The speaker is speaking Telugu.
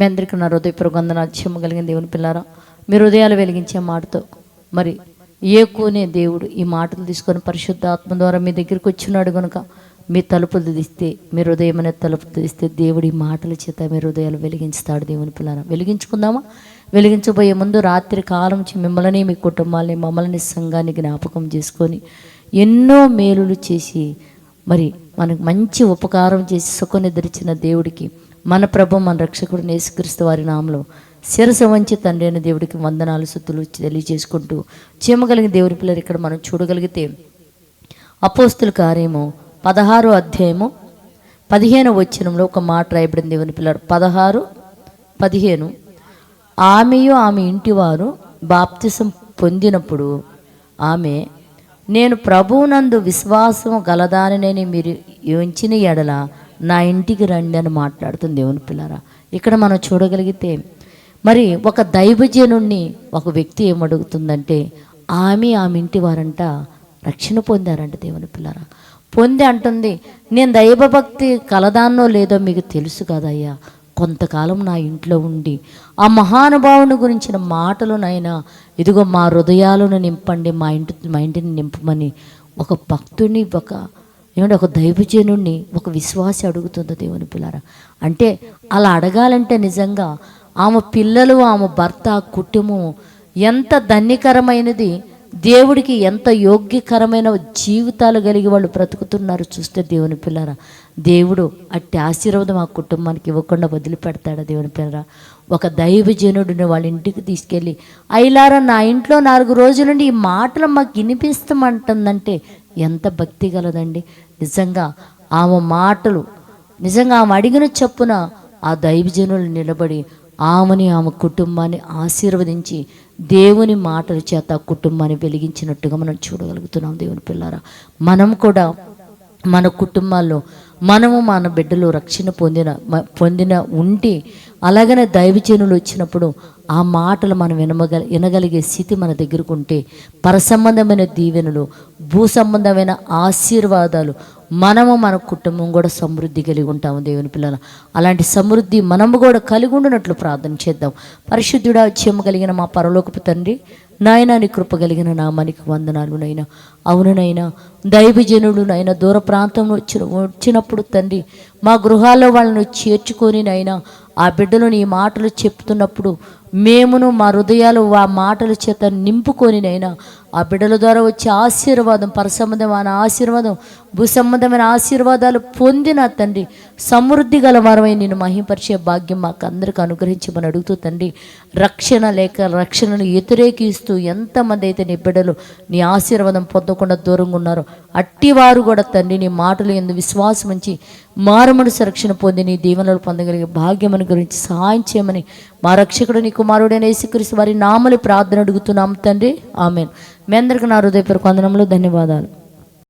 మీ అందరికీ నా హృదయపూర్వక వందనాలు చెమ్మగలిగిన దేవుని పిల్లారా మీ హృదయాలు వెలిగించే మాటతో మరి ఏకునే దేవుడు ఈ మాటలు తీసుకొని పరిశుద్ధ ఆత్మ ద్వారా మీ దగ్గరికి వచ్చినాడు కనుక మీ తలుపులు తీస్తే మీ హృదయం అనే తలుపులు తీస్తే దేవుడి మాటల చేత మీ హృదయాలు వెలిగించుతాడు దేవుని పిల్లారా. వెలిగించుకుందామా? వెలిగించబోయే ముందు రాత్రి కాలం నుంచి మిమ్మల్ని మీ కుటుంబాన్ని మమ్మల్ని సంఘాన్ని జ్ఞాపకం చేసుకొని ఎన్నో మేలులు చేసి మరి మనకు మంచి ఉపకారం చేసి సుఖనిద్రిచిన దేవుడికి మన ప్రభు మన రక్షకుడు నేసుక్రీస్తు వారి నామలో శిరస వంచి తండ్రి అయిన దేవుడికి వందనాలు సుత్తులు తెలియజేసుకుంటూ చీమగలిగిన దేవుడి పిల్లలు ఇక్కడ మనం చూడగలిగితే అపోస్తుల కార్యము పదహారో అధ్యాయము పదిహేను వచ్చినంలో ఒక మాట రాయబడింది దేవుని పిల్లలు. పదహారు పదిహేను. ఆమెయు ఆమె ఇంటివారు బాప్తిసం పొందినప్పుడు ఆమె నేను ప్రభువునందు విశ్వాసం గలదానినని మీరు ఉంచిన ఎడల నా ఇంటికి రండి అని మాట్లాడుతుంది దేవుని పిల్లరా. ఇక్కడ మనం చూడగలిగితే మరి ఒక దైవజనుణ్ణి ఒక వ్యక్తి ఏమడుగుతుందంటే ఆమె ఆమె ఇంటి వారంట రక్షణ పొందారంట దేవుని పిల్లరా. పొంది అంటుంది నేను దైవభక్తి కలదాన్నో లేదో మీకు తెలుసు కదయ్యా. కొంతకాలం నా ఇంట్లో ఉండి ఆ మహానుభావుని గురించిన మాటలునైనా ఇదిగో మా హృదయాలను నింపండి మా ఇంటి మా ఇంటిని నింపమని ఒక భక్తుని ఒక ఏమంటే ఒక దైవజనుణ్ణి ఒక విశ్వాసి అడుగుతుంది దేవుని పిల్లరా? అంటే అలా అడగాలంటే నిజంగా ఆమె పిల్లలు ఆమె భర్త కుటుంబం ఎంత ధన్యకరమైనది దేవుడికి ఎంత యోగ్యకరమైన జీవితాలు కలిగి వాళ్ళు బ్రతుకుతున్నారు చూస్తే దేవుని పిల్లరా. దేవుడు అట్టి ఆశీర్వాదం ఆ కుటుంబానికి ఇవ్వకుండా వదిలిపెడతాడా దేవుని పిల్లరా? ఒక దైవజనుడిని వాళ్ళ ఇంటికి తీసుకెళ్ళి అయిలారా నా ఇంట్లో నాలుగు రోజుల నుండి ఈ మాటలు మాకు వినిపిస్తామంటుందంటే ఎంత భక్తి గలదండి. నిజంగా ఆమె మాటలు నిజంగా ఆమె అడిగిన చొప్పున ఆ దైవజనులు నిలబడి ఆమెని ఆమె కుటుంబాన్ని ఆశీర్వదించి దేవుని మాటల చేత కుటుంబాన్ని వెలిగించినట్టుగా మనం చూడగలుగుతున్నాం దేవుని పిల్లారా. మనం కూడా మన కుటుంబాల్లో మనము మన బిడ్డలు రక్షణ పొందిన పొందిన ఉంటే అలాగనే దైవజనులు వచ్చినప్పుడు ఆ మాటలు మనం వినమగ వినగలిగే స్థితి మన దగ్గరకు ఉంటే పరసంబంధమైన దీవెనలు భూ సంబంధమైన ఆశీర్వాదాలు మనము మన కుటుంబం కూడా సమృద్ధి కలిగి ఉంటాము దేవుని పిల్లల. అలాంటి సమృద్ధి మనము కూడా కలిగి ఉండినట్లు ప్రార్థన చేద్దాం. పరిశుద్ధుడా చెమ్మ కలిగిన మా పరలోకపు తండ్రి నాయన నీ కృప కలిగిన నామానికి వందనాలు నైనా అవునునైనా దైవజనుడు నైనా దూర ప్రాంతంలో వచ్చిన వచ్చినప్పుడు తండ్రి మా గృహాల్లో వాళ్ళను చేర్చుకొని నైనా ఆ బిడ్డలు నీ మాటలు చెప్తున్నప్పుడు మేమును మా హృదయాలు ఆ మాటల చేత నింపుకొని నైనా ఆ బిడ్డల ద్వారా వచ్చే ఆశీర్వాదం పరసంబంధమైన ఆశీర్వాదం భూసంబంధమైన ఆశీర్వాదాలు పొందిన తండ్రి సమృద్ధి గల వారమై నేను మహింపరిచే భాగ్యం మాకు అందరికి అనుగ్రహించమని అడుగుతూ తండ్రి రక్షణ లేక రక్షణను వ్యతిరేకిస్తూ ఎంతమంది అయితే నీ బిడ్డలు నీ ఆశీర్వాదం పొందకుండా దూరంగా ఉన్నారో అట్టివారు కూడా తండ్రి నీ మాటలు ఎందు విశ్వాసం ఉంచి మారుమడు రక్షణ పొంది నీ దీవెనలు పొందగలిగే భాగ్యం గురించి సహాయం చేయమని మా రక్షకుడు నీ కుమారుడైన యేసుక్రీస్తు వారి నామలి ప్రార్థన అడుగుతున్నాం తండ్రి. ఆమెను. మీ అందరికీ నా హృదయపూర్వక వందనములు ధన్యవాదాలు.